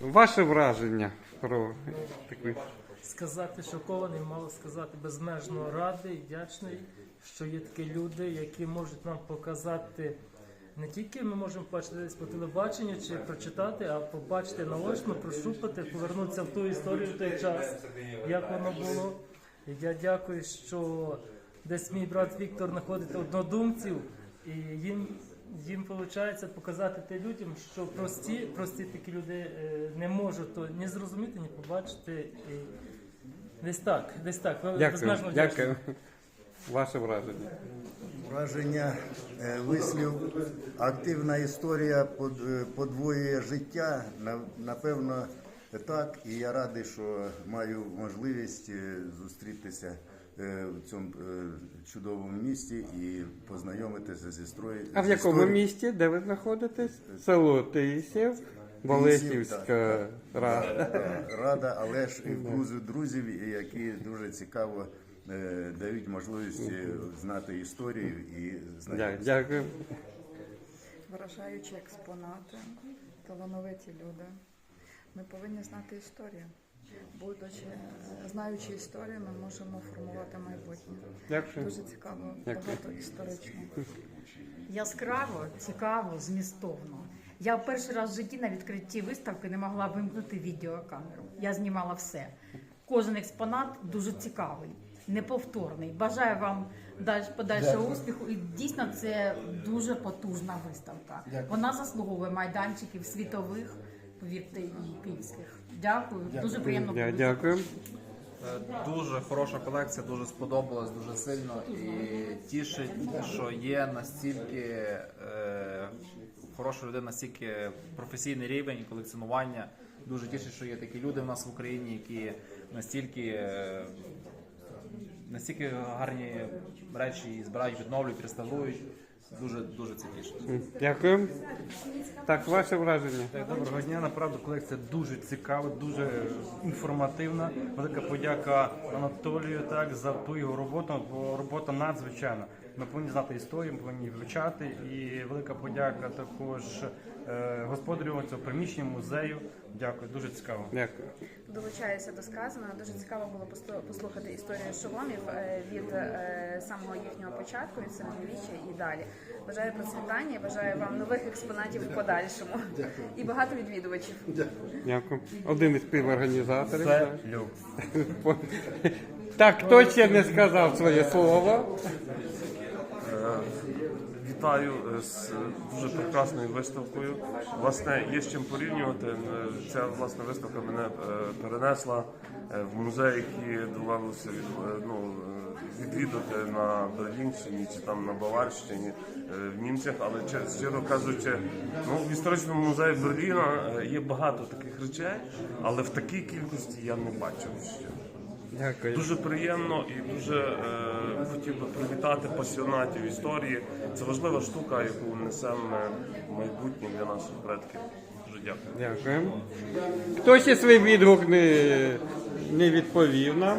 Ваше враження про таку. Сказати шокований, мало сказати безмежно радий, вдячний, що є такі люди, які можуть нам показати. Не тільки ми можемо бачити десь по телебаченню чи прочитати, а побачити наочно, прощупати, повернутися в ту історію в той час, як воно було. Я дякую, що десь мій брат Віктор знаходить однодумців, і їм, їм виходить показати те людям, що прості, прості такі люди е, не можуть то ні зрозуміти, ні побачити. І десь так, десь так. Дякую, дякую. Ваше враження. Враження е, вислів, активна історія е, подвоює життя. Напевно, так. І я радий, що маю можливість е, зустрітися е, в цьому е, чудовому місті і познайомитися зі строю. А в якому місті, де ви знаходитесь? Село Тисів, Волесівська рада. Рада, але ж і вкузу друзів, які дуже цікаво дають можливість знати історію і знайомитися. Дякую. Вражаючі експонати, талановиті люди. Ми повинні знати історію. Будучи, знаючи історію, ми можемо формувати майбутнє. Дякую. Дуже цікаво, Дякую. багато історично. Яскраво, цікаво, змістовно. Я перший раз в житті на відкритті виставки не могла вимкнути відеокамеру. Я знімала все. Кожен експонат дуже цікавий, неповторний. Бажаю вам подальшого успіху. І дійсно це дуже потужна виставка. Вона заслуговує майданчиків світових, повірте, і київських. Дякую. Дуже приємно Дя- Дякую. Е, Дуже хороша колекція, дуже сподобалась, дуже сильно і тішить, що є настільки е, хороша людина, настільки професійний рівень колекціонування. Дуже тішить, що є такі люди в нас в Україні, які настільки, е, настільки гарні речі збирають, відновлюють, реставрують. Дуже дуже це тішить. Дякую. Так, ваше враження. Доброго дня. Направду колекція дуже цікава, дуже інформативна. Велика подяка Анатолію так за ту його роботу, бо робота надзвичайна. Ми повинні знати історію, ми повинні вивчати. І велика подяка також е, господарю цього приміщення музею. Дякую, дуже цікаво. Дякую. Долучаюся до сказаного. Дуже цікаво було послу- послухати історію шоломів е, від е, самого їхнього початку, від середньовіччя і далі. Бажаю процвітання, бажаю вам нових експонатів в подальшому і багато відвідувачів. Дякую. Один із співорганізаторів. Це так. люкс. Так, хто ще не сказав своє слово? Вітаю е, з дуже прекрасною виставкою. Власне, є з чим порівнювати. Е, Ця власне виставка мене е, перенесла в музей, який довелося ну, відвідати на Берлінщині чи там на Баварщині в німцях. Але щиро кажучи, ну в історичному музеї Берліна є багато таких речей, але в такій кількості я не бачив ще. Дякую. Дуже приємно і дуже е, хотів би привітати пасіонатів історії. Це важлива штука, яку несемо в майбутнє для наших предків. Дуже дякую. Дякую. Хто ще свій відгук не, не відповів нам?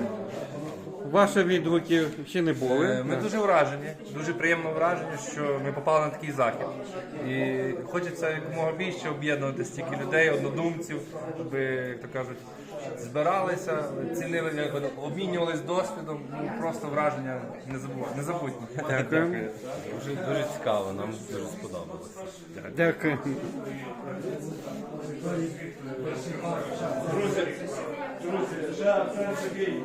Ваші відгуки ще не були. Е, Ми дуже вражені, дуже приємно вражені, що ми попали на такий захід. І хочеться якомога більше об'єднувати стільки людей, однодумців, аби, як то кажуть, збиралися, цінили, обмінювалися досвідом. Ну просто враження незабутні. незабутні. Дякую. Дуже дуже цікаво, нам дуже сподобалося. Дякую. Друзі, ще це такий.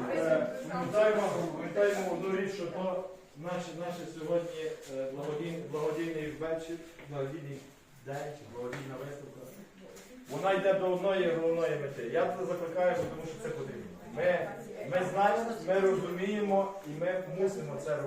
Пам'ятаємо, пам'ятаємо одну річ, що то наш, наш сьогодні благодійний, благодійний вечір, благодійний день, благодійна виставка. Вона йде до одної головної мети. Я це закликаю, тому що це потрібно. Ми, ми знаємо, ми розуміємо і ми мусимо це робити.